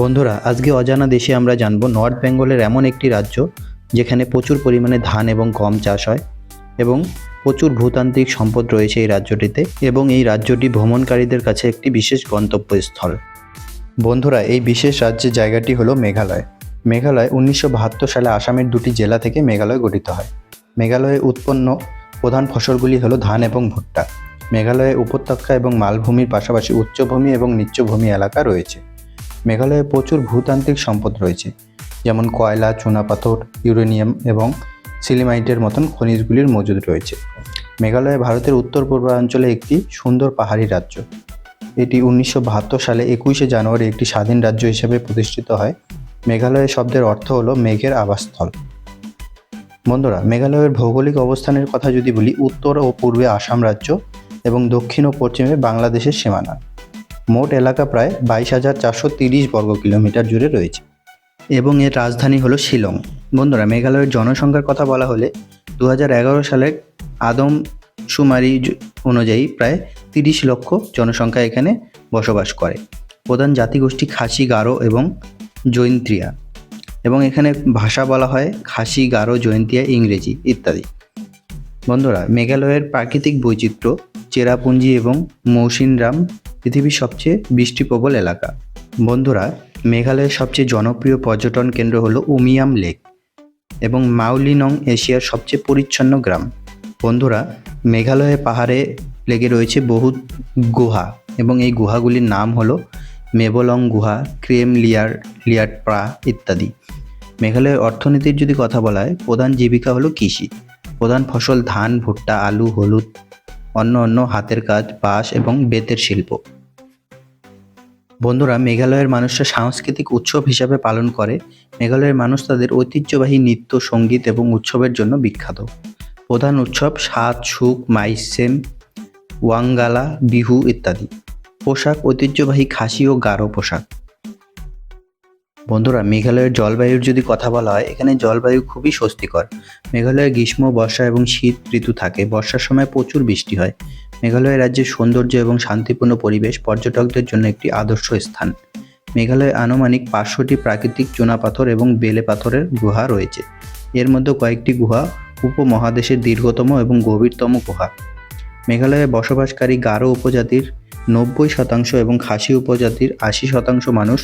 বন্ধুরা, আজকে অজানা দেশে আমরা জানব নর্থ বেঙ্গলের এমন একটি রাজ্য যেখানে প্রচুর পরিমাণে ধান এবং গম চাষ হয় এবং প্রচুর ভূতান্ত্রিক সম্পদ রয়েছে এই রাজ্যটিতে এবং এই রাজ্যটি ভ্রমণকারীদের কাছে একটি বিশেষ গন্তব্যস্থল। বন্ধুরা, এই বিশেষ রাজ্যের জায়গাটি হলো মেঘালয়। মেঘালয় উনিশশো বাহাত্তর সালে আসামের দুটি জেলা থেকে মেঘালয় গঠিত হয়। মেঘালয়ে উৎপন্ন প্রধান ফসলগুলি হলো ধান এবং ভুট্টা। মেঘালয়ে উপত্যকা এবং মালভূমির পাশাপাশি উচ্চভূমি এবং নিচ্চভূমি এলাকা রয়েছে। মেঘালয়ে প্রচুর ভূতান্ত্রিক সম্পদ রয়েছে, যেমন কয়লা, চুনাপাথর, ইউরেনিয়াম এবং সিলিমাইটের মতন খনিজগুলির মজুদ রয়েছে। মেঘালয় ভারতের উত্তর পূর্বাঞ্চলে একটি সুন্দর পাহাড়ি রাজ্য। এটি উনিশশো বাহাত্তর সালে একুশে জানুয়ারি একটি স্বাধীন রাজ্য হিসেবে প্রতিষ্ঠিত হয়। মেঘালয় শব্দের অর্থ হলো মেঘের আবাসস্থল। বন্ধুরা, মেঘালয়ের ভৌগোলিক অবস্থানের কথা যদি বলি, উত্তর ও পূর্বে আসাম রাজ্য এবং দক্ষিণ ও পশ্চিমে বাংলাদেশের সীমানা। মোট এলাকা প্রায় বাইশ হাজার চারশো তিরিশ বর্গ কিলোমিটার জুড়ে রয়েছে এবং এর রাজধানী হলো শিলং। বন্ধুরা, মেঘালয়ের জনসংখ্যার কথা বলা হলে দু সালের আদম সুমারি অনুযায়ী প্রায় তিরিশ লক্ষ জনসংখ্যা এখানে বসবাস করে। প্রধান জাতিগোষ্ঠী খাসি, গারো এবং জৈন্ত্রিয়া এবং এখানে ভাষা বলা হয় খাসি, গারো জয়ন্তিয়া ইংরেজি ইত্যাদি। বন্ধুরা, মেঘালয়ের প্রাকৃতিক বৈচিত্র্য, চেরাপুঞ্জি এবং মৌসিনরাম পৃথিবীর সবচেয়ে বৃষ্টিপ্রবল এলাকা। বন্ধুরা, মেঘালয়ের সবচেয়ে জনপ্রিয় পর্যটন কেন্দ্র হলো উমিয়াম লেক এবং মাউলিনং এশিয়ার সবচেয়ে পরিচ্ছন্ন গ্রাম। বন্ধুরা, মেঘালয়ে পাহাড়ে লেগে রয়েছে বহু গুহা এবং এই গুহাগুলির নাম হলো মেবলং গুহা, ক্রেম লিয়ার লিয়ার প্রা ইত্যাদি। মেঘালয়ের অর্থনীতির যদি কথা বলা হয়, প্রধান জীবিকা হলো কৃষি। প্রধান ফসল ধান, ভুট্টা, আলু, হলুদ অন্য অন্য হাতের কাজ, বাঁশ এবং বেতের শিল্প। বন্ধুরা, মেঘালয়ের মানুষরা সাংস্কৃতিক উৎসব হিসাবে পালন করে, মেঘালয়ের মানুষ তাদের ঐতিহ্যবাহী নৃত্য, সংগীত এবং উৎসবের জন্য বিখ্যাত। প্রধান উৎসব সাত সুখ মাইসেম ওয়াঙ্গালা, বিহু ইত্যাদি। পোশাক ঐতিহ্যবাহী খাসি ও গারো পোশাক। বন্ধুরা, মেঘালয়ের জলবায়ুর যদি কথা বলা হয়, এখানে জলবায়ু খুবই স্বস্তিকর। মেঘালয়ে গ্রীষ্ম, বর্ষা এবং শীত ঋতু থাকে। বর্ষার সময় প্রচুর বৃষ্টি হয়। মেঘালয় রাজ্যের সৌন্দর্য এবং শান্তিপূর্ণ পরিবেশ পর্যটকদের জন্য একটি আদর্শ স্থান। মেঘালয়ে আনুমানিক পাঁচশোটি প্রাকৃতিক চুনাপাথর এবং বেলে পাথরের গুহা রয়েছে। এর মধ্যে কয়েকটি গুহা উপমহাদেশের দীর্ঘতম এবং গভীরতম গুহা। মেঘালয়ে বসবাসকারী গারো উপজাতির নব্বই শতাংশ এবং খাসি উপজাতির আশি শতাংশ মানুষ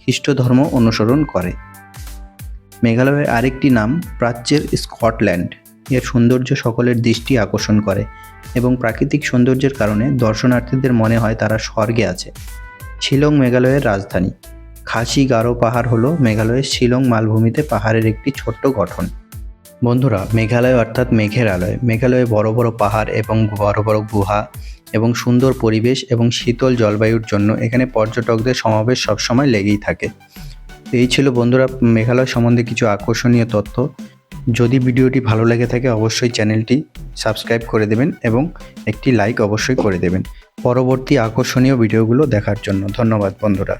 খ্রিস্ট ধর্ম অনুসরণ করে। মেঘালয়ের আরেকটি নাম প্রাচ্যের স্কটল্যান্ড। এর সৌন্দর্য সকলের দৃষ্টি আকর্ষণ করে। এবং প্রাকৃতিক সৌন্দর্যের কারণে দর্শনার্থীদের মনে হয় তারা স্বর্গে আছে। শিলং মেঘালয়ের রাজধানী। খাসি গারো পাহাড় হলো মেঘালয়ের শিলং মালভূমিতে পাহাড়ের একটি ছোট্ট গঠন। বন্ধুরা, মেঘালয় অর্থাৎ মেঘের আলয়। মেঘালয়ে বড় বড় পাহাড় এবং বড় বড় গুহা এবং সুন্দর পরিবেশ এবং শীতল জলবায়ুর জন্য এখানে পর্যটকদের সমাবেশ সবসময় লেগেই থাকে। এই ছিল বন্ধুরা, মেঘালয় সম্বন্ধে কিছু আকর্ষণীয় তথ্য। যদি ভিডিওটি ভালো লেগে থাকে, অবশ্যই চ্যানেলটি সাবস্ক্রাইব করে দেবেন এবং একটি লাইক অবশ্যই করে দেবেন। পরবর্তী আকর্ষণীয় ভিডিওগুলো দেখার জন্য ধন্যবাদ বন্ধুরা।